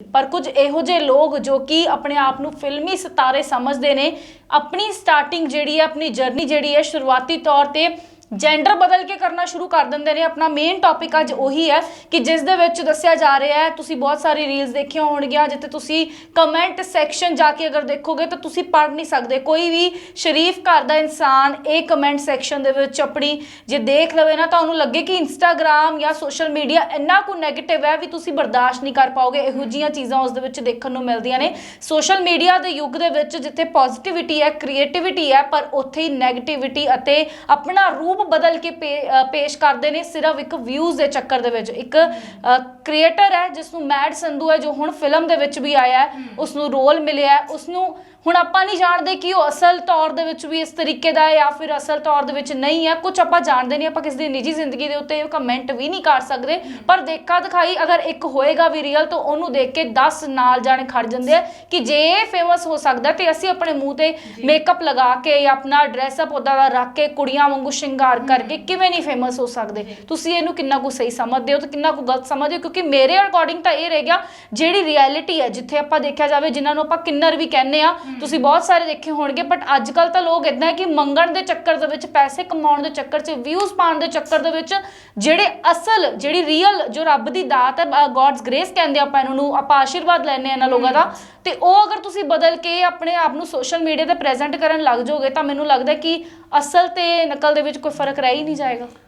ਪਰ ਕੁਝ ਇਹੋ ਜਿਹੇ ਲੋਕ ਜੋ ਕਿ ਆਪਣੇ ਆਪ ਨੂੰ ਫਿਲਮੀ ਸਿਤਾਰੇ ਸਮਝਦੇ ਨੇ, ਆਪਣੀ ਸਟਾਰਟਿੰਗ ਜਿਹੜੀ ਹੈ, ਆਪਣੀ ਜਰਨੀ ਜਿਹੜੀ ਹੈ, ਸ਼ੁਰੂਆਤੀ ਤੌਰ ਤੇ ਜੈਂਡਰ ਬਦਲ ਕੇ ਕਰਨਾ ਸ਼ੁਰੂ ਕਰ ਦਿੰਦੇ ਨੇ। ਆਪਣਾ ਮੇਨ ਟੌਪਿਕ ਅੱਜ ਉਹੀ ਹੈ ਕਿ ਜਿਸ ਦੇ ਵਿੱਚ ਦੱਸਿਆ ਜਾ ਰਿਹਾ ਹੈ, ਤੁਸੀਂ ਬਹੁਤ ਸਾਰੀ ਰੀਲਸ ਦੇਖੀਆਂ ਹੋਣਗੀਆਂ, ਜਿੱਥੇ ਤੁਸੀਂ ਕਮੈਂਟ ਸੈਕਸ਼ਨ ਜਾ ਕੇ ਅਗਰ ਦੇਖੋਗੇ ਤਾਂ ਤੁਸੀਂ ਪੜ੍ਹ ਨਹੀਂ ਸਕਦੇ। ਕੋਈ ਵੀ ਸ਼ਰੀਫ ਘਰ ਦਾ ਇਨਸਾਨ ਇਹ ਕਮੈਂਟ ਸੈਕਸ਼ਨ ਦੇ ਵਿੱਚ ਆਪਣੀ ਜੇ ਦੇਖ ਲਵੇ ਨਾ ਤਾਂ ਉਹਨੂੰ ਲੱਗੇ ਕਿ ਇੰਸਟਾਗ੍ਰam ਜਾਂ ਸੋਸ਼ਲ ਮੀਡੀਆ ਇੰਨਾ ਕੁ 네ਗੇਟਿਵ ਹੈ ਵੀ ਤੁਸੀਂ ਬਰਦਾਸ਼ਤ ਨਹੀਂ ਕਰ ਪਾਓਗੇ। ਇਹੋ ਜਿਹੀਆਂ ਚੀਜ਼ਾਂ ਉਸ ਦੇ ਵਿੱਚ ਦੇਖਣ ਨੂੰ ਮਿਲਦੀਆਂ ਨੇ। ਸੋਸ਼ਲ ਮੀਡੀਆ ਦੇ ਯੁੱਗ ਦੇ ਵਿੱਚ ਜਿੱਥੇ ਪੋਜ਼ਿਟਿਵਿਟੀ ਹੈ ਕ੍ਰੀਏਟੀਵਿਟੀ ਹੈ, ਪਰ ਉੱਥੇ ਹੀ 네ਗੇਟਿਵਿਟੀ ਅਤੇ ਆਪਣਾ ਰੂਪ ਬਦਲ ਕੇ ਪੇਸ਼ ਕਰਦੇ ਨੇ ਸਿਰਫ ਇੱਕ ਵਿਊਜ਼ ਦੇ ਚੱਕਰ ਦੇ ਵਿੱਚ। ਇੱਕ ਕ੍ਰੀਏਟਰ ਹੈ ਜਿਸ ਨੂੰ ਮੈਡ ਸੰਧੂ ਹੈ ਜੋ ਹੁਣ ਫਿਲਮ ਦੇ ਵਿੱਚ ਵੀ ਆਇਆ ਹੈ ਉਸ ਨੂੰ ਰੋਲ ਮਿਲਿਆ ਹੈ ਉਸ ਨੂੰ ਹੁਣ ਆਪਾਂ ਨਹੀਂ ਜਾਣਦੇ ਕਿ ਉਹ ਅਸਲ ਤੌਰ ਦੇ ਵਿੱਚ ਵੀ ਇਸ ਤਰੀਕੇ ਦਾ ਹੈ ਜਾਂ ਫਿਰ ਅਸਲ ਤੌਰ ਦੇ ਵਿੱਚ ਨਹੀਂ ਹੈ। ਕੁਝ ਆਪਾਂ ਜਾਣਦੇ ਨਹੀਂ ਆਪਾਂ ਕਿਸੇ ਦੀ ਨਿੱਜੀ ਜ਼ਿੰਦਗੀ ਦੇ ਉੱਤੇ ਕਮੈਂਟ ਵੀ ਨਹੀਂ ਕਰ ਸਕਦੇ। ਪਰ ਦੇਖਾ ਦਿਖਾਈ ਅਗਰ ਇੱਕ ਹੋਏਗਾ ਵੀ ਰੀਅਲ ਤਾਂ ਉਹਨੂੰ ਦੇਖ ਕੇ 10 ਨਾਲ ਜਾਣੇ ਖੜ ਜਾਂਦੇ ਆ ਕਿ ਜੇ ਇਹ ਫੇਮਸ ਹੋ ਸਕਦਾ ਤੇ ਅਸੀਂ ਆਪਣੇ ਮੂੰਹ ਤੇ ਮੇਕਅਪ ਲਗਾ ਕੇ ਜਾਂ ਆਪਣਾ ਡਰੈਸ ਅਪ ਉਹਦਾ ਦਾ ਰੱਖ ਕੇ ਕੁੜੀਆਂ ਵਾਂਗੂ ਸ਼ਿੰਗਾਰ ਕਰਕੇ ਕਿਵੇਂ ਨਹੀਂ ਫੇਮਸ ਹੋ ਸਕਦੇ? ਤੁਸੀਂ ਇਹਨੂੰ ਕਿੰਨਾ ਕੁ ਸਹੀ ਸਮਝਦੇ ਹੋ ਤੇ ਕਿੰਨਾ ਕੁ ਗਲਤ ਸਮਝਦੇ ਹੋ? ਕਿਉਂਕਿ ਮੇਰੇ ਅਕੋਰਡਿੰਗ ਤਾਂ ਇਹ ਰਹਿ ਗਿਆ ਜਿਹੜੀ ਰਿਐਲਿਟੀ ਹੈ ਜਿੱਥੇ ਆਪਾਂ ਦੇਖਿਆ ਜਾਵੇ ਜਿਨ੍ਹਾਂ ਨੂੰ ਆਪਾਂ ਕਿੰਨਰ ਵੀ ਕਹਿੰਦੇ ਆ ਤੁਸੀਂ ਬਹੁਤ ਸਾਰੇ ਦੇਖੇ ਹੋਣਗੇ ਬਟ ਅੱਜ ਕੱਲ ਤਾਂ ਲੋਕ ਇਦਾਂ ਕਿ ਮੰਗਣ ਦੇ ਚੱਕਰ ਦੇ ਵਿੱਚ ਪੈਸੇ ਕਮਾਉਣ ਦੇ ਚੱਕਰ 'ਚ ਵਿਊਜ਼ ਪਾਉਣ ਦੇ ਚੱਕਰ ਦੇ ਵਿੱਚ ਜਿਹੜੇ ਅਸਲ ਜਿਹੜੀ ਰੀਅਲ ਜੋ ਰੱਬ ਦੀ ਦਾਤ ਹੈ ਗੋਡਸ ਗ੍ਰੇਸ ਕਹਿੰਦੇ ਆਪਾਂ ਇਹਨਾਂ ਨੂੰ ਆਪਾਂ ਆਸ਼ੀਰਵਾਦ ਲੈਣੇ ਇਹਨਾਂ ਲੋਕਾਂ ਦਾ। ਤੇ ਉਹ ਅਗਰ ਤੁਸੀਂ ਬਦਲ ਕੇ ਆਪਣੇ ਆਪ ਨੂੰ ਸੋਸ਼ਲ ਮੀਡੀਆ ਤੇ ਪ੍ਰੈਜ਼ੈਂਟ ਕਰਨ ਲੱਗ ਜਾਓਗੇ ਤਾਂ ਮੈਨੂੰ ਲੱਗਦਾ ਕਿ ਅਸਲ ਤੇ ਨਕਲ ਦੇ ਵਿੱਚ ਕੋਈ ਫ਼ਰਕ ਰਹਿ ਹੀ ਨਹੀਂ ਜਾਏਗਾ।